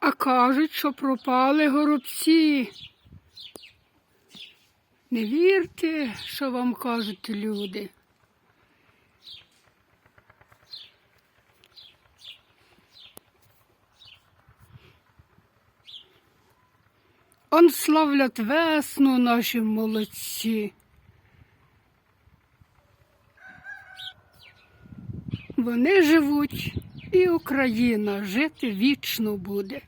А кажуть, що пропали горобці. Не вірте, що вам кажуть люди. Он славлять весну наші молодці. Вони живуть, і Україна жити вічно буде.